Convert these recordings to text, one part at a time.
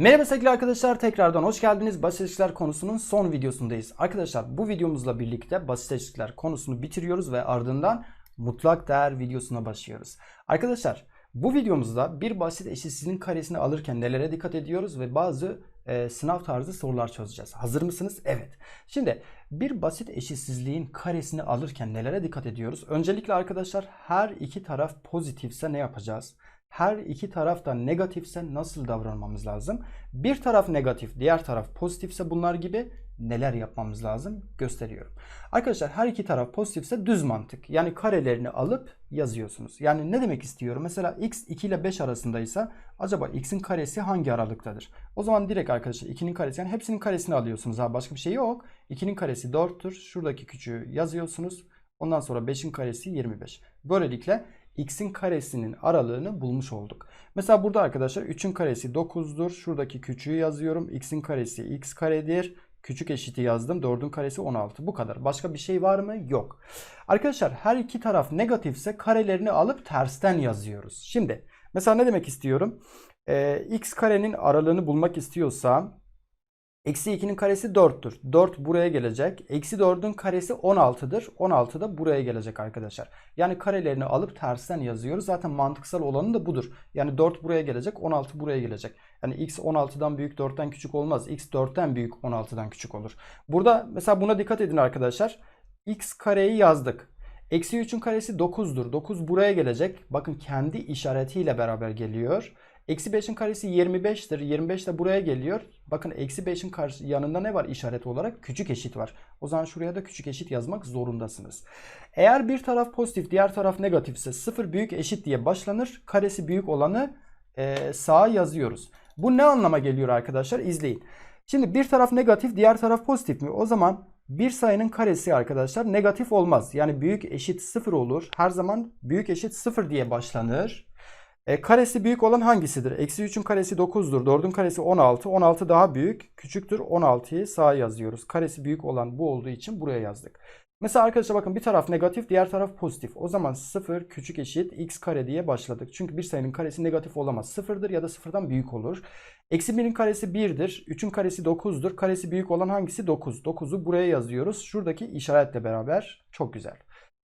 Merhaba sevgili arkadaşlar tekrardan hoş geldiniz. Basit ilişkiler konusunun son videosundayız. Arkadaşlar bu videomuzla birlikte basit ilişkiler konusunu bitiriyoruz ve ardından mutlak değer videosuna başlıyoruz. Arkadaşlar bu videomuzda bir basit eşitsizliğin karesini alırken nelere dikkat ediyoruz ve bazı e, sınav tarzı sorular çözeceğiz. Hazır mısınız? Evet. Şimdi bir basit eşitsizliğin karesini alırken nelere dikkat ediyoruz? Öncelikle arkadaşlar her iki taraf pozitifse ne yapacağız? Her iki taraf da negatifse nasıl davranmamız lazım? Bir taraf negatif, diğer taraf pozitifse bunlar gibi neler yapmamız lazım gösteriyorum. Arkadaşlar her iki taraf pozitifse düz mantık. Yani karelerini alıp yazıyorsunuz. Yani ne demek istiyorum? Mesela x 2 ile 5 arasındaysa acaba x'in karesi hangi aralıktadır? O zaman direkt arkadaşlar 2'nin karesi yani hepsinin karesini alıyorsunuz. Ha başka bir şey yok. 2'nin karesi 4'tür. Şuradaki küçüğü yazıyorsunuz. Ondan sonra 5'in karesi 25. Böylelikle x'in karesinin aralığını bulmuş olduk. Mesela burada arkadaşlar 3'ün karesi 9'dur. Şuradaki küçüğü yazıyorum. x'in karesi x karedir. Küçük eşiti yazdım. 4'ün karesi 16. Bu kadar. Başka bir şey var mı? Yok. Arkadaşlar her iki taraf negatifse karelerini alıp tersten yazıyoruz. Şimdi mesela ne demek istiyorum? Ee, x karenin aralığını bulmak istiyorsam Eksi 2'nin karesi 4'tür. 4 buraya gelecek. Eksi 4'ün karesi 16'dır. 16 da buraya gelecek arkadaşlar. Yani karelerini alıp tersten yazıyoruz. Zaten mantıksal olanı da budur. Yani 4 buraya gelecek. 16 buraya gelecek. Yani x 16'dan büyük 4'ten küçük olmaz. x 4'ten büyük 16'dan küçük olur. Burada mesela buna dikkat edin arkadaşlar. x kareyi yazdık. Eksi 3'ün karesi 9'dur. 9 buraya gelecek. Bakın kendi işaretiyle beraber geliyor. Eksi 5'in karesi 25'tir. 25 de buraya geliyor. Bakın eksi 5'in karşı yanında ne var işaret olarak? Küçük eşit var. O zaman şuraya da küçük eşit yazmak zorundasınız. Eğer bir taraf pozitif diğer taraf negatifse 0 büyük eşit diye başlanır. Karesi büyük olanı e, sağa yazıyoruz. Bu ne anlama geliyor arkadaşlar? İzleyin. Şimdi bir taraf negatif diğer taraf pozitif mi? O zaman bir sayının karesi arkadaşlar negatif olmaz. Yani büyük eşit 0 olur. Her zaman büyük eşit 0 diye başlanır. E, karesi büyük olan hangisidir? Eksi 3'ün karesi 9'dur. 4'ün karesi 16. 16 daha büyük. Küçüktür. 16'yı sağa yazıyoruz. Karesi büyük olan bu olduğu için buraya yazdık. Mesela arkadaşlar bakın bir taraf negatif diğer taraf pozitif. O zaman 0 küçük eşit x kare diye başladık. Çünkü bir sayının karesi negatif olamaz. 0'dır ya da 0'dan büyük olur. Eksi 1'in karesi 1'dir. 3'ün karesi 9'dur. Karesi büyük olan hangisi? 9. 9'u buraya yazıyoruz. Şuradaki işaretle beraber. Çok güzel.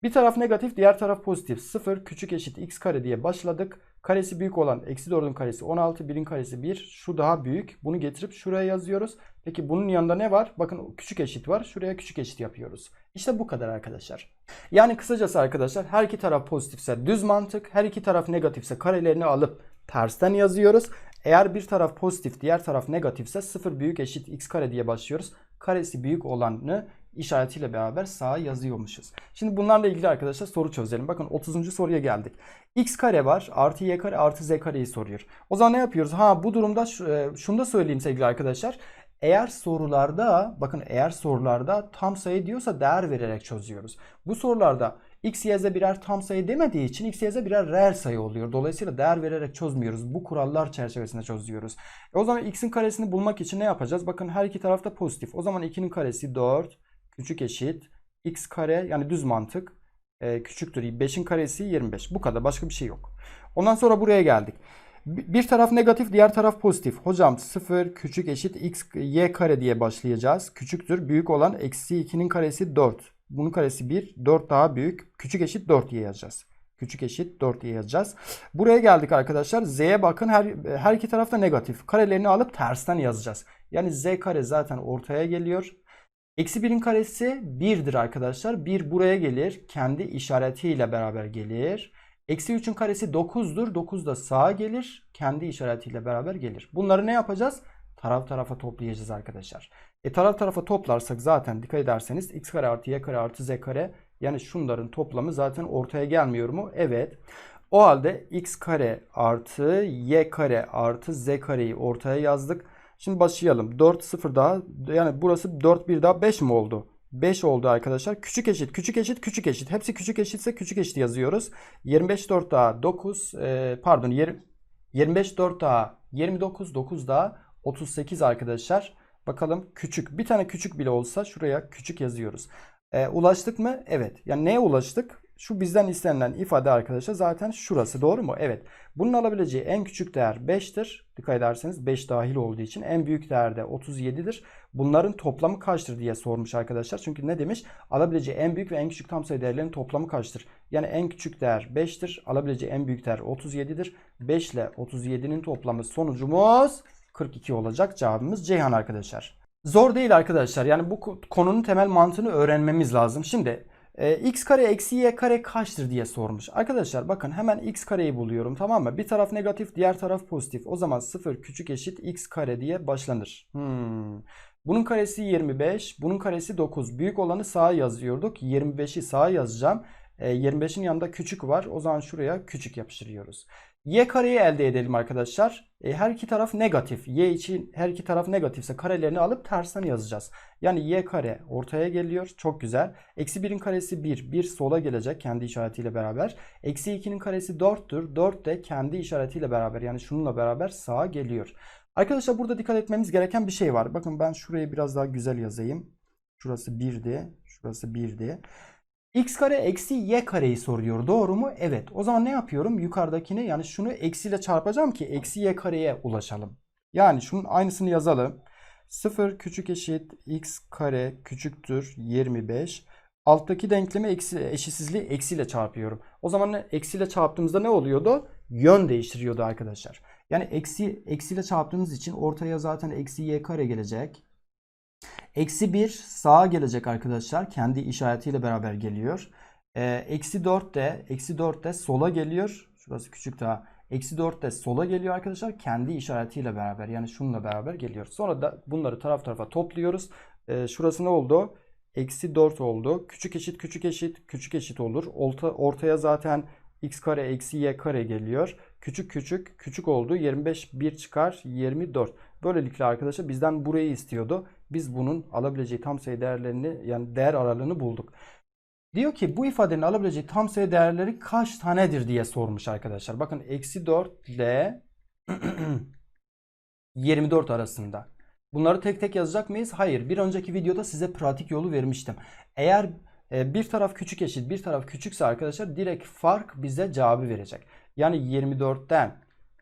Bir taraf negatif diğer taraf pozitif. 0 küçük eşit x kare diye başladık. Karesi büyük olan eksi 4'ün karesi 16. 1'in karesi 1. Şu daha büyük. Bunu getirip şuraya yazıyoruz. Peki bunun yanında ne var? Bakın küçük eşit var. Şuraya küçük eşit yapıyoruz. İşte bu kadar arkadaşlar. Yani kısacası arkadaşlar her iki taraf pozitifse düz mantık. Her iki taraf negatifse karelerini alıp tersten yazıyoruz. Eğer bir taraf pozitif diğer taraf negatifse 0 büyük eşit x kare diye başlıyoruz. Karesi büyük olanı işaretiyle beraber sağa yazıyormuşuz. Şimdi bunlarla ilgili arkadaşlar soru çözelim. Bakın 30. soruya geldik. x kare var artı y kare artı z kareyi soruyor. O zaman ne yapıyoruz? Ha bu durumda şunu da söyleyeyim sevgili arkadaşlar. Eğer sorularda bakın eğer sorularda tam sayı diyorsa değer vererek çözüyoruz. Bu sorularda x, y, z birer tam sayı demediği için x, y, z birer reel sayı oluyor. Dolayısıyla değer vererek çözmüyoruz. Bu kurallar çerçevesinde çözüyoruz. E o zaman x'in karesini bulmak için ne yapacağız? Bakın her iki tarafta pozitif. O zaman 2'nin karesi 4 küçük eşit x kare yani düz mantık e, küçüktür. 5'in karesi 25. Bu kadar. Başka bir şey yok. Ondan sonra buraya geldik. Bir taraf negatif, diğer taraf pozitif. Hocam 0 küçük eşit x y kare diye başlayacağız. Küçüktür. Büyük olan eksi 2'nin karesi 4. Bunun karesi 1. 4 daha büyük. Küçük eşit 4 diye yazacağız. Küçük eşit 4 diye yazacağız. Buraya geldik arkadaşlar. Z'ye bakın. Her, her iki tarafta negatif. Karelerini alıp tersten yazacağız. Yani z kare zaten ortaya geliyor. Eksi 1'in karesi 1'dir arkadaşlar. 1 buraya gelir. Kendi işaretiyle beraber gelir. Eksi 3'ün karesi 9'dur. 9 da sağa gelir. Kendi işaretiyle beraber gelir. Bunları ne yapacağız? Taraf tarafa toplayacağız arkadaşlar. E taraf tarafa toplarsak zaten dikkat ederseniz x kare artı y kare artı z kare yani şunların toplamı zaten ortaya gelmiyor mu? Evet. O halde x kare artı y kare artı z kareyi ortaya yazdık. Şimdi başlayalım. 4 0 daha yani burası 4 1 daha 5 mi oldu? 5 oldu arkadaşlar. Küçük eşit, küçük eşit, küçük eşit. Hepsi küçük eşitse küçük eşit yazıyoruz. 25 4 daha 9 e, pardon 20, 25 4 daha 29 9 daha 38 arkadaşlar. Bakalım küçük. Bir tane küçük bile olsa şuraya küçük yazıyoruz. E, ulaştık mı? Evet. Yani neye ulaştık? Şu bizden istenilen ifade arkadaşlar zaten şurası doğru mu? Evet. Bunun alabileceği en küçük değer 5'tir. Dikkat ederseniz 5 dahil olduğu için en büyük değer de 37'dir. Bunların toplamı kaçtır diye sormuş arkadaşlar. Çünkü ne demiş? Alabileceği en büyük ve en küçük tam sayı değerlerinin toplamı kaçtır? Yani en küçük değer 5'tir. Alabileceği en büyük değer 37'dir. 5 ile 37'nin toplamı sonucumuz 42 olacak. Cevabımız Ceyhan arkadaşlar. Zor değil arkadaşlar. Yani bu konunun temel mantığını öğrenmemiz lazım. Şimdi e, x kare eksi y kare kaçtır diye sormuş. Arkadaşlar bakın hemen x kareyi buluyorum tamam mı? Bir taraf negatif diğer taraf pozitif. O zaman 0 küçük eşit x kare diye başlanır. Hmm. Bunun karesi 25. Bunun karesi 9. Büyük olanı sağa yazıyorduk. 25'i sağa yazacağım. E, 25'in yanında küçük var. O zaman şuraya küçük yapıştırıyoruz. Y kareyi elde edelim arkadaşlar. E, her iki taraf negatif. Y için her iki taraf negatifse karelerini alıp tersten yazacağız. Yani y kare ortaya geliyor. Çok güzel. Eksi 1'in karesi 1. 1 sola gelecek kendi işaretiyle beraber. Eksi 2'nin karesi 4'tür. 4 de kendi işaretiyle beraber yani şununla beraber sağa geliyor. Arkadaşlar burada dikkat etmemiz gereken bir şey var. Bakın ben şurayı biraz daha güzel yazayım. Şurası 1'di. Şurası 1'di. X kare eksi y kareyi soruyor. Doğru mu? Evet. O zaman ne yapıyorum? Yukarıdakini yani şunu eksiyle çarpacağım ki eksi y kareye ulaşalım. Yani şunun aynısını yazalım. 0 küçük eşit x kare küçüktür 25. Alttaki denklemi eksi, eşitsizliği eksiyle çarpıyorum. O zaman eksiyle çarptığımızda ne oluyordu? Yön değiştiriyordu arkadaşlar. Yani eksi eksiyle çarptığımız için ortaya zaten eksi y kare gelecek. Eksi 1 sağa gelecek arkadaşlar. Kendi işaretiyle beraber geliyor. Ee, eksi 4 de eksi 4 de sola geliyor. Şurası küçük daha. Eksi 4 de sola geliyor arkadaşlar. Kendi işaretiyle beraber yani şununla beraber geliyor. Sonra da bunları taraf tarafa topluyoruz. Ee, şurası ne oldu? Eksi 4 oldu. Küçük eşit küçük eşit küçük eşit olur. Orta, ortaya zaten x kare eksi y kare geliyor. Küçük küçük küçük oldu. 25 1 çıkar 24. Böylelikle arkadaşlar bizden burayı istiyordu. Biz bunun alabileceği tam sayı değerlerini yani değer aralığını bulduk. Diyor ki bu ifadenin alabileceği tam sayı değerleri kaç tanedir diye sormuş arkadaşlar. Bakın eksi 4 ile 24 arasında. Bunları tek tek yazacak mıyız? Hayır. Bir önceki videoda size pratik yolu vermiştim. Eğer e, bir taraf küçük eşit bir taraf küçükse arkadaşlar direkt fark bize cevabı verecek. Yani 24'ten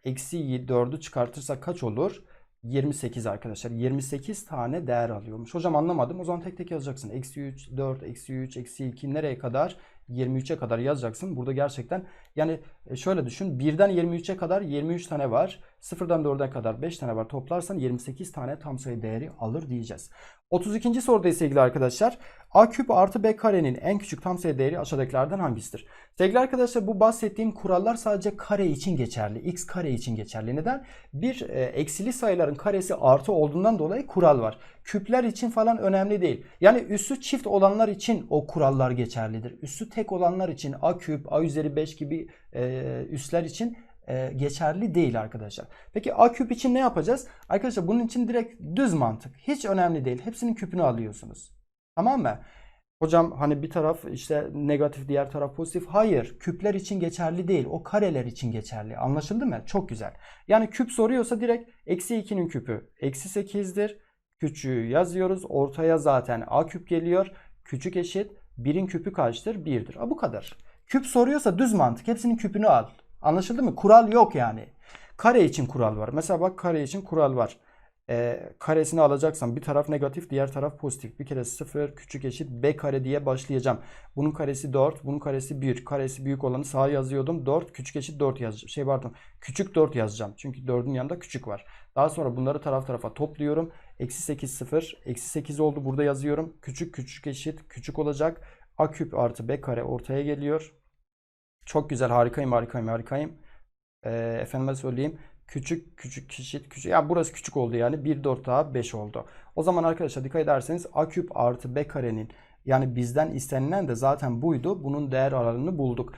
eksi 4'ü çıkartırsak kaç olur? 28 arkadaşlar. 28 tane değer alıyormuş. Hocam anlamadım. O zaman tek tek yazacaksın. Eksi 3, 4, eksi 3, eksi 2 nereye kadar? 23'e kadar yazacaksın. Burada gerçekten yani e, şöyle düşün. 1'den 23'e kadar 23 tane var. 0'dan 4'e kadar 5 tane var. Toplarsan 28 tane tam sayı değeri alır diyeceğiz. 32. soruda sevgili arkadaşlar. A küp artı B karenin en küçük tam sayı değeri aşağıdakilerden hangisidir? Sevgili arkadaşlar bu bahsettiğim kurallar sadece kare için geçerli. X kare için geçerli. Neden? Bir e, eksili sayıların karesi artı olduğundan dolayı kural var. Küpler için falan önemli değil. Yani üssü çift olanlar için o kurallar geçerlidir. Üssü tek olanlar için A küp, A üzeri 5 gibi e, üsler için e, geçerli değil arkadaşlar. Peki A küp için ne yapacağız? Arkadaşlar bunun için direkt düz mantık. Hiç önemli değil. Hepsinin küpünü alıyorsunuz. Tamam mı? Hocam hani bir taraf işte negatif diğer taraf pozitif. Hayır. Küpler için geçerli değil. O kareler için geçerli. Anlaşıldı mı? Çok güzel. Yani küp soruyorsa direkt eksi 2'nin küpü eksi 8'dir. Küçüğü yazıyoruz. Ortaya zaten A küp geliyor. Küçük eşit. 1'in küpü kaçtır? 1'dir. A bu kadar. Küp soruyorsa düz mantık. Hepsinin küpünü al. Anlaşıldı mı? Kural yok yani. Kare için kural var. Mesela bak kare için kural var. Ee, karesini alacaksam bir taraf negatif diğer taraf pozitif. Bir kere 0 küçük eşit b kare diye başlayacağım. Bunun karesi 4 bunun karesi 1. Karesi büyük olanı sağa yazıyordum. 4 küçük eşit 4 yazacağım. Şey pardon küçük 4 yazacağım. Çünkü 4'ün yanında küçük var. Daha sonra bunları taraf tarafa topluyorum. Eksi 8 0. Eksi 8 oldu burada yazıyorum. Küçük küçük eşit küçük olacak. A küp artı b kare ortaya geliyor. Çok güzel harikayım harikayım harikayım. Ee, efendime söyleyeyim. Küçük küçük eşit küçük. Ya burası küçük oldu yani. 1 4 daha 5 oldu. O zaman arkadaşlar dikkat ederseniz a küp artı b karenin yani bizden istenilen de zaten buydu. Bunun değer aralığını bulduk.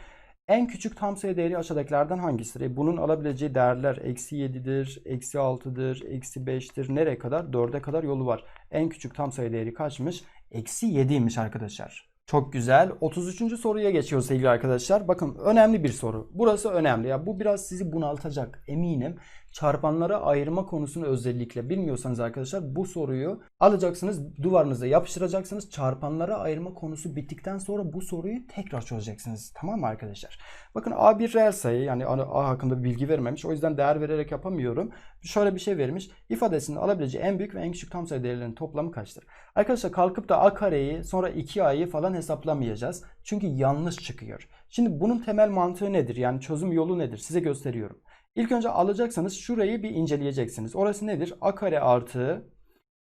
En küçük tam sayı değeri aşağıdakilerden hangisidir? E, bunun alabileceği değerler eksi 7'dir, eksi 6'dır, eksi 5'tir. Nereye kadar? 4'e kadar yolu var. En küçük tam sayı değeri kaçmış? Eksi 7'ymiş arkadaşlar. Çok güzel. 33. soruya geçiyoruz sevgili arkadaşlar. Bakın önemli bir soru. Burası önemli. Ya bu biraz sizi bunaltacak eminim. Çarpanlara ayırma konusunu özellikle bilmiyorsanız arkadaşlar bu soruyu alacaksınız duvarınıza yapıştıracaksınız. Çarpanlara ayırma konusu bittikten sonra bu soruyu tekrar çözeceksiniz. Tamam mı arkadaşlar? Bakın A bir reel sayı yani A hakkında bilgi vermemiş. O yüzden değer vererek yapamıyorum. Şöyle bir şey vermiş. İfadesinin alabileceği en büyük ve en küçük tam sayı değerlerinin toplamı kaçtır? Arkadaşlar kalkıp da A kareyi sonra 2A'yı falan hesaplamayacağız. Çünkü yanlış çıkıyor. Şimdi bunun temel mantığı nedir? Yani çözüm yolu nedir? Size gösteriyorum. İlk önce alacaksanız şurayı bir inceleyeceksiniz. Orası nedir? A kare artı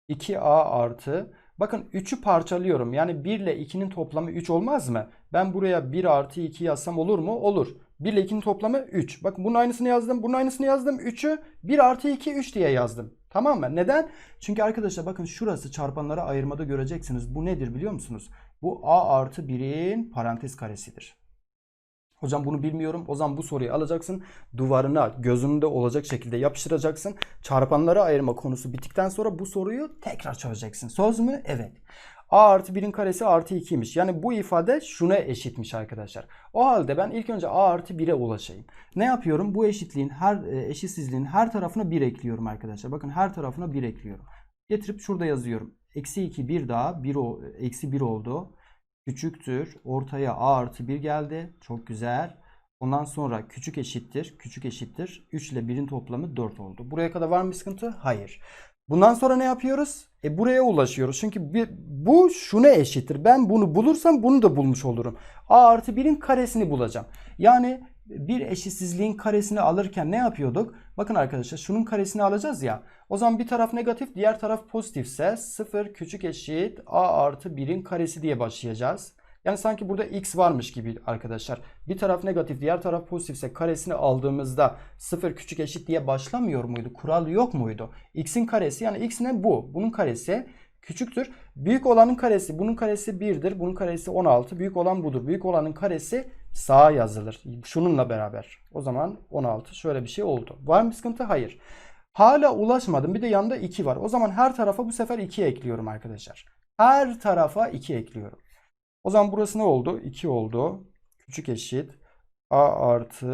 2A artı Bakın 3'ü parçalıyorum. Yani 1 ile 2'nin toplamı 3 olmaz mı? Ben buraya 1 artı 2 yazsam olur mu? Olur. 1 ile 2'nin toplamı 3. Bakın bunun aynısını yazdım. Bunun aynısını yazdım. 3'ü 1 artı 2 3 diye yazdım. Tamam mı? Neden? Çünkü arkadaşlar bakın şurası çarpanlara ayırmada göreceksiniz. Bu nedir biliyor musunuz? Bu A artı 1'in parantez karesidir. Hocam bunu bilmiyorum. O zaman bu soruyu alacaksın. Duvarına gözünde olacak şekilde yapıştıracaksın. Çarpanlara ayırma konusu bittikten sonra bu soruyu tekrar çözeceksin. Söz mü? Evet. A artı 1'in karesi artı 2'ymiş. Yani bu ifade şuna eşitmiş arkadaşlar. O halde ben ilk önce A artı 1'e ulaşayım. Ne yapıyorum? Bu eşitliğin her e, eşitsizliğin her tarafına 1 ekliyorum arkadaşlar. Bakın her tarafına 1 ekliyorum. Getirip şurada yazıyorum. Eksi 2 bir daha 1 o, eksi 1 oldu küçüktür. Ortaya a artı 1 geldi. Çok güzel. Ondan sonra küçük eşittir. Küçük eşittir. 3 ile 1'in toplamı 4 oldu. Buraya kadar var mı bir sıkıntı? Hayır. Bundan sonra ne yapıyoruz? E buraya ulaşıyoruz. Çünkü bir, bu şuna eşittir. Ben bunu bulursam bunu da bulmuş olurum. A artı 1'in karesini bulacağım. Yani bir eşitsizliğin karesini alırken ne yapıyorduk? Bakın arkadaşlar şunun karesini alacağız ya. O zaman bir taraf negatif diğer taraf pozitifse 0 küçük eşit a artı 1'in karesi diye başlayacağız. Yani sanki burada x varmış gibi arkadaşlar. Bir taraf negatif diğer taraf pozitifse karesini aldığımızda 0 küçük eşit diye başlamıyor muydu? Kural yok muydu? x'in karesi yani x ne bu? Bunun karesi küçüktür. Büyük olanın karesi bunun karesi 1'dir. Bunun karesi 16. Büyük olan budur. Büyük olanın karesi sağa yazılır. Şununla beraber. O zaman 16 şöyle bir şey oldu. Var mı sıkıntı? Hayır. Hala ulaşmadım. Bir de yanında 2 var. O zaman her tarafa bu sefer 2 ekliyorum arkadaşlar. Her tarafa 2 ekliyorum. O zaman burası ne oldu? 2 oldu. Küçük eşit. A artı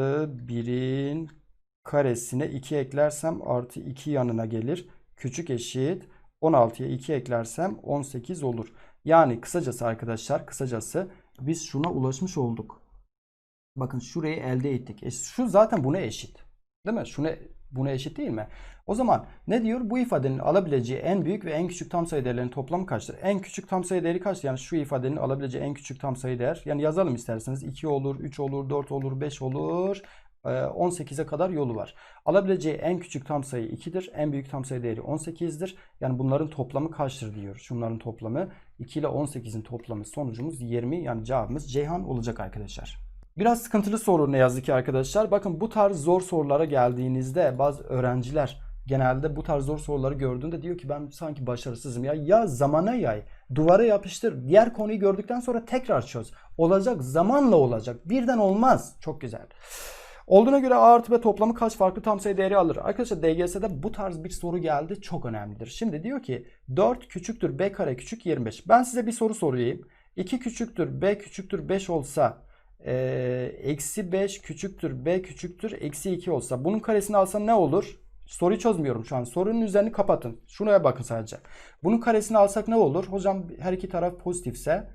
1'in karesine 2 eklersem artı 2 yanına gelir. Küçük eşit. 16'ya 2 eklersem 18 olur. Yani kısacası arkadaşlar kısacası biz şuna ulaşmış olduk. Bakın şurayı elde ettik. E şu zaten buna eşit. Değil mi? Şuna buna eşit değil mi? O zaman ne diyor? Bu ifadenin alabileceği en büyük ve en küçük tam sayı değerlerinin toplamı kaçtır? En küçük tam sayı değeri kaçtır? Yani şu ifadenin alabileceği en küçük tam sayı değer. Yani yazalım isterseniz. 2 olur, 3 olur, 4 olur, 5 olur. 18'e kadar yolu var. Alabileceği en küçük tam sayı 2'dir. En büyük tam sayı değeri 18'dir. Yani bunların toplamı kaçtır diyor. Şunların toplamı 2 ile 18'in toplamı sonucumuz 20. Yani cevabımız Ceyhan olacak arkadaşlar. Biraz sıkıntılı soru ne yazık ki arkadaşlar. Bakın bu tarz zor sorulara geldiğinizde bazı öğrenciler genelde bu tarz zor soruları gördüğünde diyor ki ben sanki başarısızım ya. Ya zamana yay. Duvara yapıştır. Diğer konuyu gördükten sonra tekrar çöz. Olacak. Zamanla olacak. Birden olmaz. Çok güzel. Olduğuna göre A artı B toplamı kaç farklı tam sayı değeri alır? Arkadaşlar DGS'de bu tarz bir soru geldi. Çok önemlidir. Şimdi diyor ki 4 küçüktür B kare küçük 25. Ben size bir soru sorayım. 2 küçüktür B küçüktür 5 olsa eksi 5 küçüktür B küçüktür eksi 2 olsa bunun karesini alsam ne olur? Soruyu çözmüyorum şu an. Sorunun üzerini kapatın. Şuraya bakın sadece. Bunun karesini alsak ne olur? Hocam her iki taraf pozitifse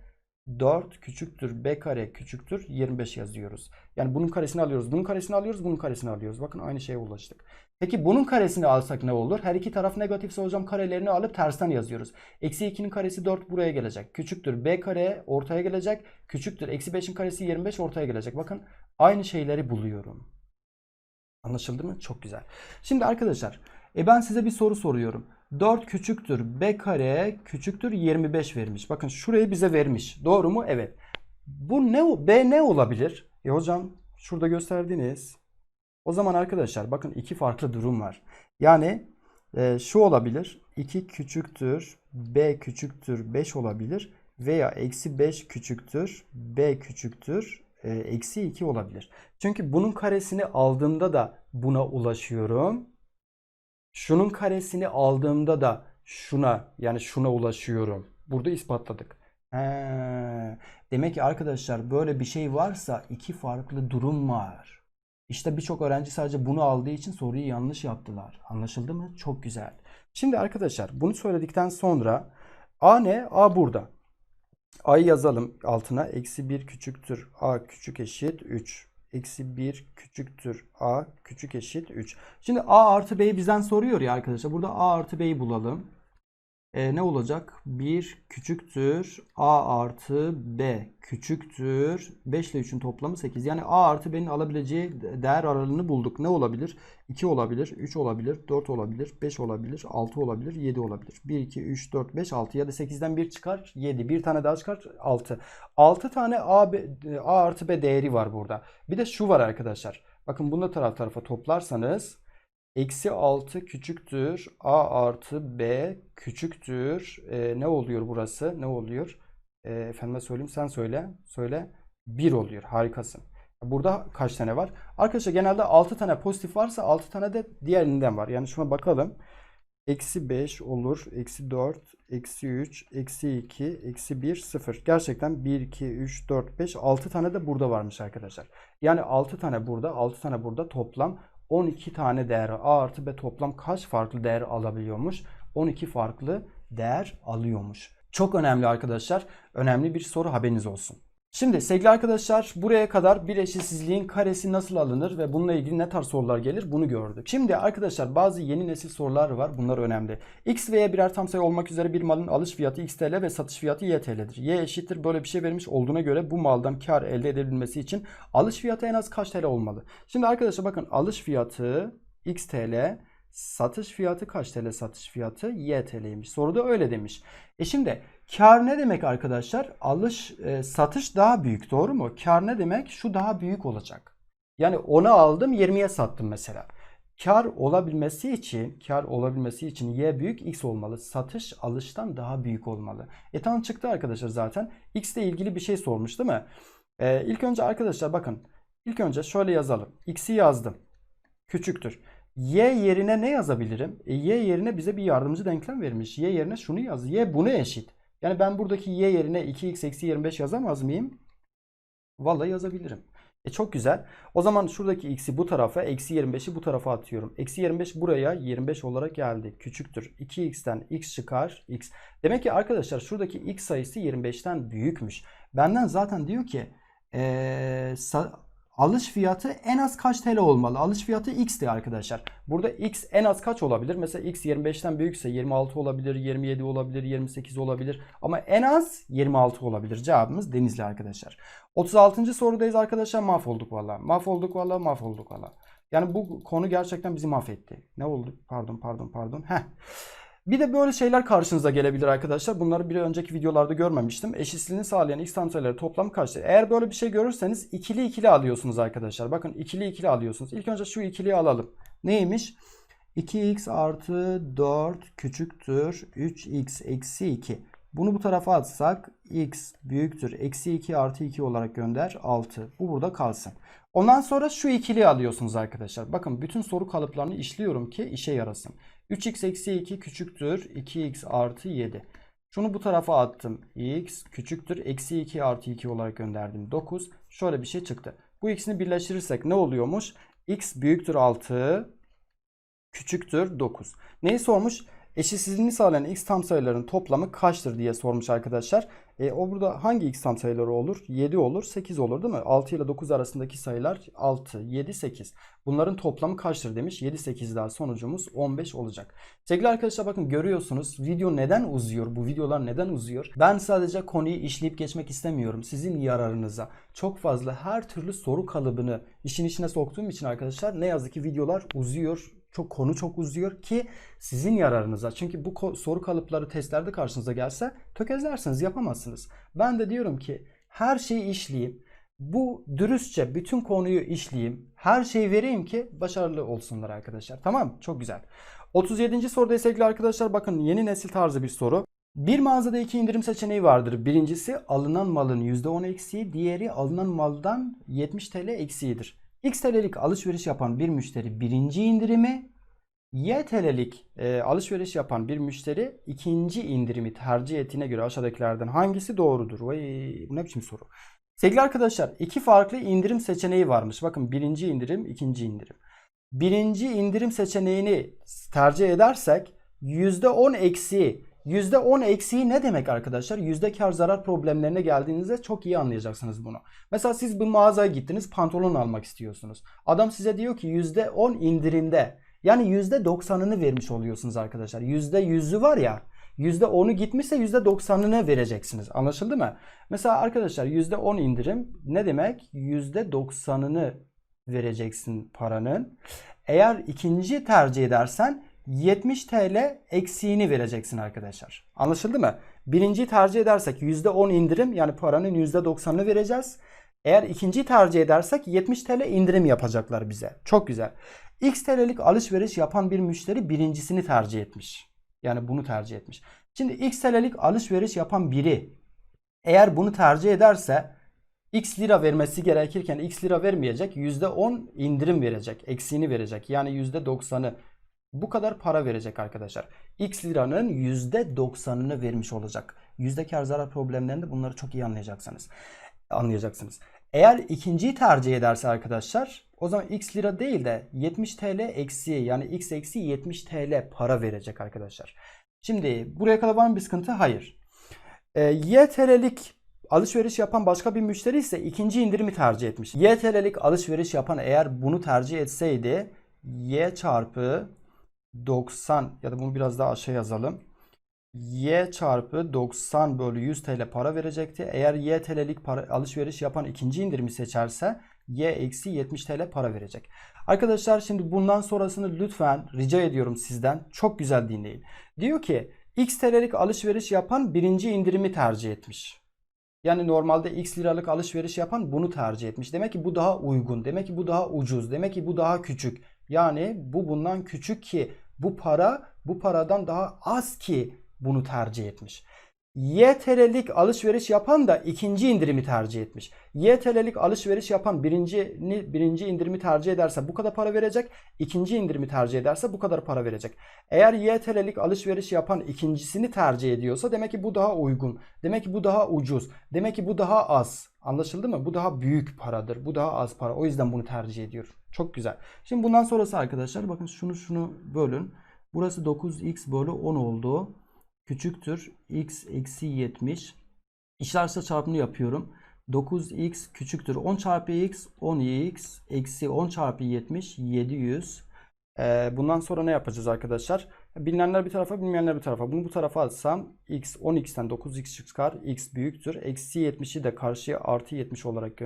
4 küçüktür b kare küçüktür 25 yazıyoruz. Yani bunun karesini alıyoruz. Bunun karesini alıyoruz. Bunun karesini alıyoruz. Bakın aynı şeye ulaştık. Peki bunun karesini alsak ne olur? Her iki taraf negatifse hocam karelerini alıp tersten yazıyoruz. Eksi 2'nin karesi 4 buraya gelecek. Küçüktür b kare ortaya gelecek. Küçüktür eksi 5'in karesi 25 ortaya gelecek. Bakın aynı şeyleri buluyorum. Anlaşıldı mı? Çok güzel. Şimdi arkadaşlar e ben size bir soru soruyorum. 4 küçüktür b kare küçüktür 25 vermiş. Bakın şurayı bize vermiş. Doğru mu? Evet. Bu ne b ne olabilir? E hocam şurada gösterdiniz. O zaman arkadaşlar bakın iki farklı durum var. Yani e, şu olabilir. 2 küçüktür b küçüktür 5 olabilir. Veya eksi 5 küçüktür b küçüktür e, eksi 2 olabilir. Çünkü bunun karesini aldığımda da buna ulaşıyorum. Şunun karesini aldığımda da şuna yani şuna ulaşıyorum. Burada ispatladık. He. Demek ki arkadaşlar böyle bir şey varsa iki farklı durum var. İşte birçok öğrenci sadece bunu aldığı için soruyu yanlış yaptılar. Anlaşıldı mı? Çok güzel. Şimdi arkadaşlar bunu söyledikten sonra A ne? A burada. A'yı yazalım altına. Eksi 1 küçüktür A küçük eşit 3. Eksi 1 küçüktür A küçük eşit 3. Şimdi A artı B'yi bizden soruyor ya arkadaşlar. Burada A artı B'yi bulalım. E, ne olacak? 1 küçüktür A artı B küçüktür 5 ile 3'ün toplamı 8. Yani A artı B'nin alabileceği değer aralığını bulduk. Ne olabilir? 2 olabilir, 3 olabilir, 4 olabilir, 5 olabilir, 6 olabilir, 7 olabilir. 1, 2, 3, 4, 5, 6 ya da 8'den 1 çıkar 7. Bir tane daha çıkar 6. 6 tane A, B, A artı B değeri var burada. Bir de şu var arkadaşlar. Bakın bunu da taraf tarafa toplarsanız Eksi 6 küçüktür. A artı B küçüktür. E, ne oluyor burası? Ne oluyor? E, efendime söyleyeyim sen söyle. Söyle. 1 oluyor. Harikasın. Burada kaç tane var? Arkadaşlar genelde 6 tane pozitif varsa 6 tane de diğerinden var. Yani şuna bakalım. Eksi 5 olur. Eksi 4, eksi 3, eksi 2, eksi 1, 0. Gerçekten 1, 2, 3, 4, 5, 6 tane de burada varmış arkadaşlar. Yani 6 tane burada, 6 tane burada toplam 12 tane değer A artı B toplam kaç farklı değer alabiliyormuş? 12 farklı değer alıyormuş. Çok önemli arkadaşlar. Önemli bir soru haberiniz olsun. Şimdi sevgili arkadaşlar buraya kadar bir eşitsizliğin karesi nasıl alınır ve bununla ilgili ne tarz sorular gelir bunu gördük. Şimdi arkadaşlar bazı yeni nesil sorular var. Bunlar önemli. X ve Y birer tam sayı olmak üzere bir malın alış fiyatı X TL ve satış fiyatı Y TL'dir. Y eşittir böyle bir şey vermiş olduğuna göre bu maldan kar elde edebilmesi için alış fiyatı en az kaç TL olmalı? Şimdi arkadaşlar bakın alış fiyatı X TL Satış fiyatı kaç TL satış fiyatı? Y TL'ymiş. Soruda öyle demiş. E şimdi kar ne demek arkadaşlar? Alış e, satış daha büyük doğru mu? Kar ne demek? Şu daha büyük olacak. Yani 10'a aldım 20'ye sattım mesela. Kar olabilmesi için, kar olabilmesi için y büyük x olmalı. Satış alıştan daha büyük olmalı. E tam çıktı arkadaşlar zaten. X ile ilgili bir şey sormuş değil mi? E, ilk önce arkadaşlar bakın. İlk önce şöyle yazalım. X'i yazdım. Küçüktür. Y yerine ne yazabilirim? E, y yerine bize bir yardımcı denklem vermiş. Y yerine şunu yaz. Y buna eşit. Yani ben buradaki y yerine 2x eksi 25 yazamaz mıyım? Vallahi yazabilirim. E çok güzel. O zaman şuradaki x'i bu tarafa, eksi 25'i bu tarafa atıyorum. Eksi 25 buraya 25 olarak geldi. Küçüktür. 2x'ten x çıkar x. Demek ki arkadaşlar şuradaki x sayısı 25'ten büyükmüş. Benden zaten diyor ki ee, Alış fiyatı en az kaç TL olmalı? Alış fiyatı x diye arkadaşlar. Burada x en az kaç olabilir? Mesela x 25'ten büyükse 26 olabilir, 27 olabilir, 28 olabilir. Ama en az 26 olabilir. Cevabımız Denizli arkadaşlar. 36. sorudayız arkadaşlar. Mahvolduk valla. Mahvolduk valla, mahvolduk valla. Yani bu konu gerçekten bizi mahvetti. Ne oldu? Pardon, pardon, pardon. Heh. Bir de böyle şeyler karşınıza gelebilir arkadaşlar. Bunları bir önceki videolarda görmemiştim. Eşitsizliğini sağlayan x tam sayıları toplam kaçtır? Eğer böyle bir şey görürseniz ikili ikili alıyorsunuz arkadaşlar. Bakın ikili ikili alıyorsunuz. İlk önce şu ikiliyi alalım. Neymiş? 2x artı 4 küçüktür 3x eksi 2. Bunu bu tarafa atsak x büyüktür. Eksi 2 artı 2 olarak gönder 6. Bu burada kalsın. Ondan sonra şu ikiliyi alıyorsunuz arkadaşlar. Bakın bütün soru kalıplarını işliyorum ki işe yarasın. 3x eksi 2 küçüktür 2x artı 7. Şunu bu tarafa attım. x küçüktür. Eksi 2 artı 2 olarak gönderdim. 9. Şöyle bir şey çıktı. Bu ikisini birleştirirsek ne oluyormuş? x büyüktür 6 küçüktür 9. Neyi sormuş? Eşitsizliğini sağlayan x tam sayıların toplamı kaçtır diye sormuş arkadaşlar. E, o burada hangi x tam sayıları olur? 7 olur, 8 olur değil mi? 6 ile 9 arasındaki sayılar 6, 7, 8. Bunların toplamı kaçtır demiş. 7, 8 daha sonucumuz 15 olacak. Sevgili arkadaşlar bakın görüyorsunuz video neden uzuyor? Bu videolar neden uzuyor? Ben sadece konuyu işleyip geçmek istemiyorum. Sizin yararınıza. Çok fazla her türlü soru kalıbını işin içine soktuğum için arkadaşlar ne yazık ki videolar uzuyor çok konu çok uzuyor ki sizin yararınıza. Çünkü bu soru kalıpları testlerde karşınıza gelse tökezlersiniz, yapamazsınız. Ben de diyorum ki her şeyi işleyeyim. Bu dürüstçe bütün konuyu işleyeyim. Her şeyi vereyim ki başarılı olsunlar arkadaşlar. Tamam Çok güzel. 37. soruda sevgili arkadaşlar bakın yeni nesil tarzı bir soru. Bir mağazada iki indirim seçeneği vardır. Birincisi alınan malın %10 eksiği, diğeri alınan maldan 70 TL eksiğidir. X TL'lik alışveriş yapan bir müşteri birinci indirimi, Y TL'lik e, alışveriş yapan bir müşteri ikinci indirimi tercih ettiğine göre aşağıdakilerden hangisi doğrudur? Vay, bu ne biçim soru? Sevgili arkadaşlar iki farklı indirim seçeneği varmış. Bakın birinci indirim, ikinci indirim. Birinci indirim seçeneğini tercih edersek %10 eksiği. %10 eksiği ne demek arkadaşlar? Yüzde kar zarar problemlerine geldiğinizde çok iyi anlayacaksınız bunu. Mesela siz bir mağazaya gittiniz pantolon almak istiyorsunuz. Adam size diyor ki %10 indirimde. Yani %90'ını vermiş oluyorsunuz arkadaşlar. %100'ü var ya %10'u gitmişse %90'ını vereceksiniz. Anlaşıldı mı? Mesela arkadaşlar %10 indirim ne demek? %90'ını vereceksin paranın. Eğer ikinci tercih edersen 70 TL eksiğini vereceksin arkadaşlar. Anlaşıldı mı? Birinci tercih edersek %10 indirim yani paranın %90'ını vereceğiz. Eğer ikinci tercih edersek 70 TL indirim yapacaklar bize. Çok güzel. X TL'lik alışveriş yapan bir müşteri birincisini tercih etmiş. Yani bunu tercih etmiş. Şimdi X TL'lik alışveriş yapan biri eğer bunu tercih ederse X lira vermesi gerekirken X lira vermeyecek. %10 indirim verecek. Eksiğini verecek. Yani %90'ı bu kadar para verecek arkadaşlar. X liranın %90'ını vermiş olacak. Yüzde kar zarar problemlerinde bunları çok iyi anlayacaksınız. Anlayacaksınız. Eğer ikinciyi tercih ederse arkadaşlar o zaman X lira değil de 70 TL eksi yani X eksi 70 TL para verecek arkadaşlar. Şimdi buraya kadar var mı bir sıkıntı? Hayır. E, Y TL'lik alışveriş yapan başka bir müşteri ise ikinci indirimi tercih etmiş. Y TL'lik alışveriş yapan eğer bunu tercih etseydi Y çarpı 90 ya da bunu biraz daha aşağı yazalım. Y çarpı 90 bölü 100 TL para verecekti. Eğer Y TL'lik para, alışveriş yapan ikinci indirimi seçerse Y eksi 70 TL para verecek. Arkadaşlar şimdi bundan sonrasını lütfen rica ediyorum sizden çok güzel dinleyin. Diyor ki X TL'lik alışveriş yapan birinci indirimi tercih etmiş. Yani normalde X liralık alışveriş yapan bunu tercih etmiş. Demek ki bu daha uygun. Demek ki bu daha ucuz. Demek ki bu daha küçük. Yani bu bundan küçük ki bu para bu paradan daha az ki bunu tercih etmiş. Y TL'lik alışveriş yapan da ikinci indirimi tercih etmiş. Y TL'lik alışveriş yapan birinci, birinci indirimi tercih ederse bu kadar para verecek. ikinci indirimi tercih ederse bu kadar para verecek. Eğer Y TL'lik alışveriş yapan ikincisini tercih ediyorsa demek ki bu daha uygun. Demek ki bu daha ucuz. Demek ki bu daha az. Anlaşıldı mı? Bu daha büyük paradır. Bu daha az para. O yüzden bunu tercih ediyor. Çok güzel. Şimdi bundan sonrası arkadaşlar bakın şunu şunu bölün. Burası 9x bölü 10 oldu küçüktür x eksi 70. İşlerse çarpımını yapıyorum. 9x küçüktür 10 çarpı x 10x eksi 10 çarpı 70 700. Ee, bundan sonra ne yapacağız arkadaşlar? Bilinenler bir tarafa bilmeyenler bir tarafa. Bunu bu tarafa atsam x 10x'ten 9x çıkar. x büyüktür. Eksi 70'i de karşıya artı 70 olarak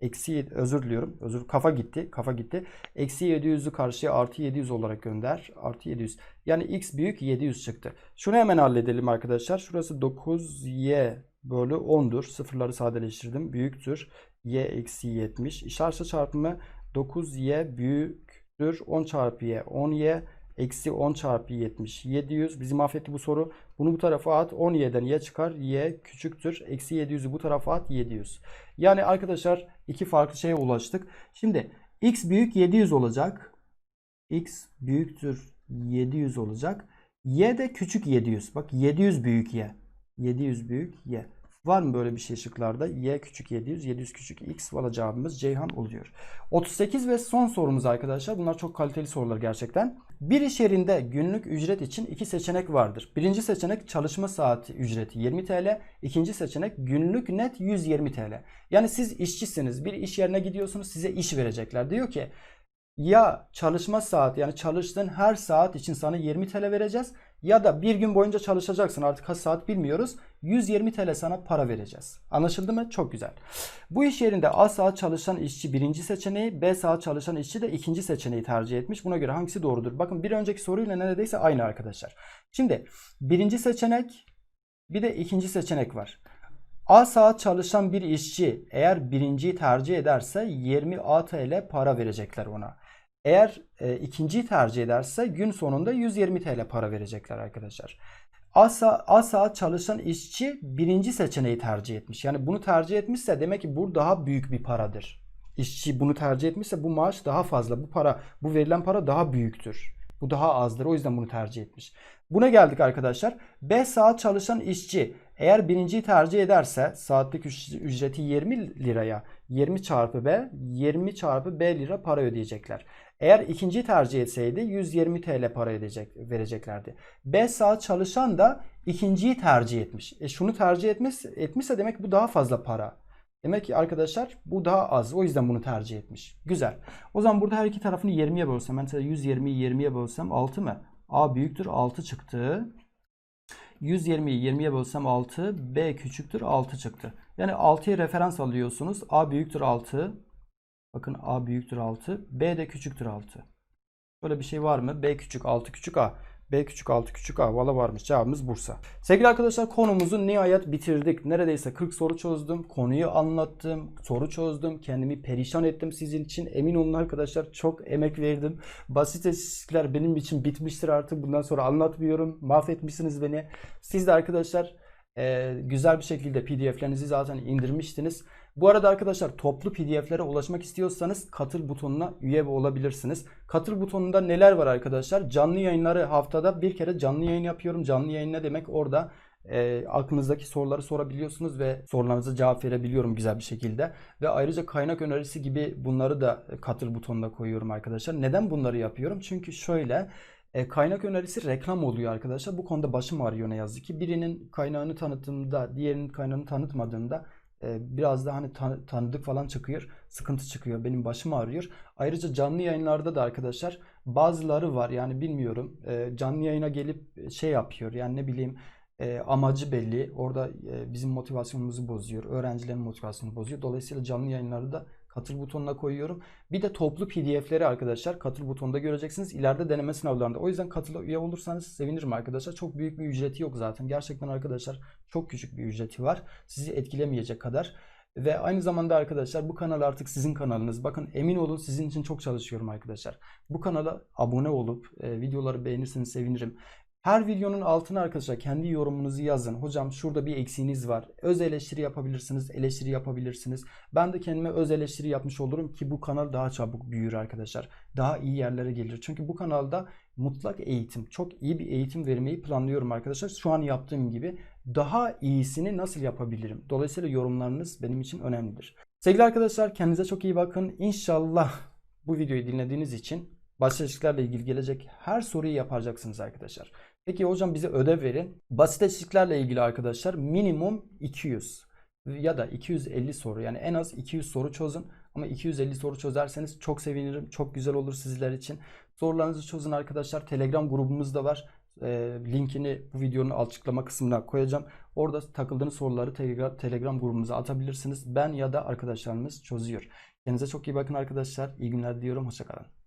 eksi özür diliyorum. Özür kafa gitti. Kafa gitti. Eksi 700'ü karşıya artı 700 olarak gönder. Artı 700. Yani x büyük 700 çıktı. Şunu hemen halledelim arkadaşlar. Şurası 9y bölü 10'dur. Sıfırları sadeleştirdim. Büyüktür. y eksi 70. İşarsa çarpımı 9y büyüktür. 10 çarpı y 10y Eksi 10 çarpı 70. 700. Bizim affetti bu soru. Bunu bu tarafa at. 10y'den y çıkar. y küçüktür. Eksi 700'ü bu tarafa at. 700. Yani arkadaşlar iki farklı şeye ulaştık. Şimdi x büyük 700 olacak. x büyüktür 700 olacak. y de küçük 700. Bak 700 büyük y. 700 büyük y. Var mı böyle bir şey şıklarda? Y küçük 700, 700 küçük x. Valla cevabımız Ceyhan oluyor. 38 ve son sorumuz arkadaşlar. Bunlar çok kaliteli sorular gerçekten. Bir iş yerinde günlük ücret için iki seçenek vardır. Birinci seçenek çalışma saati ücreti 20 TL. İkinci seçenek günlük net 120 TL. Yani siz işçisiniz. Bir iş yerine gidiyorsunuz size iş verecekler. Diyor ki ya çalışma saat yani çalıştığın her saat için sana 20 TL vereceğiz ya da bir gün boyunca çalışacaksın artık kaç saat bilmiyoruz 120 TL sana para vereceğiz. Anlaşıldı mı? Çok güzel. Bu iş yerinde A saat çalışan işçi birinci seçeneği B saat çalışan işçi de ikinci seçeneği tercih etmiş. Buna göre hangisi doğrudur? Bakın bir önceki soruyla neredeyse aynı arkadaşlar. Şimdi birinci seçenek bir de ikinci seçenek var. A saat çalışan bir işçi eğer birinciyi tercih ederse 20 ATL para verecekler ona. Eğer e, ikinciyi tercih ederse gün sonunda 120 TL para verecekler arkadaşlar. A, A saat çalışan işçi birinci seçeneği tercih etmiş. Yani bunu tercih etmişse demek ki bu daha büyük bir paradır. İşçi bunu tercih etmişse bu maaş daha fazla. Bu para, bu verilen para daha büyüktür. Bu daha azdır. O yüzden bunu tercih etmiş. Buna geldik arkadaşlar. 5 saat çalışan işçi eğer birinciyi tercih ederse saatlik üc- ücreti 20 liraya 20 çarpı B 20 çarpı B lira para ödeyecekler. Eğer ikinciyi tercih etseydi 120 TL para ödeyecek, vereceklerdi. 5 saat çalışan da ikinciyi tercih etmiş. E şunu tercih etmez, etmişse demek bu daha fazla para. Demek ki arkadaşlar bu daha az. O yüzden bunu tercih etmiş. Güzel. O zaman burada her iki tarafını 20'ye bölsem. Mesela 120'yi 20'ye bölsem 6 mı? A büyüktür 6 çıktı. 120'yi 20'ye bölsem 6. B küçüktür 6 çıktı. Yani 6'ya referans alıyorsunuz. A büyüktür 6. Bakın A büyüktür 6. B de küçüktür 6. Böyle bir şey var mı? B küçük 6 küçük A. B küçük 6 küçük A. Valla varmış. Cevabımız Bursa. Sevgili arkadaşlar konumuzu nihayet bitirdik. Neredeyse 40 soru çözdüm. Konuyu anlattım. Soru çözdüm. Kendimi perişan ettim sizin için. Emin olun arkadaşlar çok emek verdim. Basit eşitlikler benim için bitmiştir artık. Bundan sonra anlatmıyorum. Mahvetmişsiniz beni. Siz de arkadaşlar e, güzel bir şekilde pdf'lerinizi zaten indirmiştiniz. Bu arada arkadaşlar toplu pdf'lere ulaşmak istiyorsanız katıl butonuna üye olabilirsiniz. Katıl butonunda neler var arkadaşlar? Canlı yayınları haftada bir kere canlı yayın yapıyorum. Canlı yayın ne demek? Orada e, aklınızdaki soruları sorabiliyorsunuz ve sorularınıza cevap verebiliyorum güzel bir şekilde. Ve ayrıca kaynak önerisi gibi bunları da katıl butonuna koyuyorum arkadaşlar. Neden bunları yapıyorum? Çünkü şöyle e, kaynak önerisi reklam oluyor arkadaşlar. Bu konuda başım ağrıyor ne yazık ki. Birinin kaynağını tanıttığımda, diğerinin kaynağını tanıtmadığımda e, biraz da hani tan- tanıdık falan çıkıyor. Sıkıntı çıkıyor. Benim başım ağrıyor. Ayrıca canlı yayınlarda da arkadaşlar bazıları var yani bilmiyorum. Canlı yayına gelip şey yapıyor. Yani ne bileyim amacı belli. Orada bizim motivasyonumuzu bozuyor. Öğrencilerin motivasyonunu bozuyor. Dolayısıyla canlı yayınları da katıl butonuna koyuyorum. Bir de toplu pdf'leri arkadaşlar katıl butonunda göreceksiniz. İleride deneme sınavlarında. O yüzden katıla üye olursanız sevinirim arkadaşlar. Çok büyük bir ücreti yok zaten. Gerçekten arkadaşlar çok küçük bir ücreti var. Sizi etkilemeyecek kadar. Ve aynı zamanda arkadaşlar bu kanal artık sizin kanalınız. Bakın emin olun sizin için çok çalışıyorum arkadaşlar. Bu kanala abone olup e, videoları beğenirseniz sevinirim. Her videonun altına arkadaşlar kendi yorumunuzu yazın. Hocam şurada bir eksiğiniz var. Öz eleştiri yapabilirsiniz, eleştiri yapabilirsiniz. Ben de kendime öz eleştiri yapmış olurum ki bu kanal daha çabuk büyür arkadaşlar. Daha iyi yerlere gelir. Çünkü bu kanalda mutlak eğitim, çok iyi bir eğitim vermeyi planlıyorum arkadaşlar. Şu an yaptığım gibi daha iyisini nasıl yapabilirim? Dolayısıyla yorumlarınız benim için önemlidir. Sevgili arkadaşlar kendinize çok iyi bakın. İnşallah bu videoyu dinlediğiniz için eşliklerle ilgili gelecek her soruyu yapacaksınız arkadaşlar. Peki hocam bize ödev verin. Basit eşliklerle ilgili arkadaşlar minimum 200 ya da 250 soru yani en az 200 soru çözün. Ama 250 soru çözerseniz çok sevinirim. Çok güzel olur sizler için. Sorularınızı çözün arkadaşlar. Telegram grubumuz da var. Ee, linkini bu videonun açıklama kısmına koyacağım. Orada takıldığınız soruları Telegram, Telegram grubumuza atabilirsiniz. Ben ya da arkadaşlarımız çözüyor. Kendinize çok iyi bakın arkadaşlar. İyi günler diliyorum. Hoşçakalın.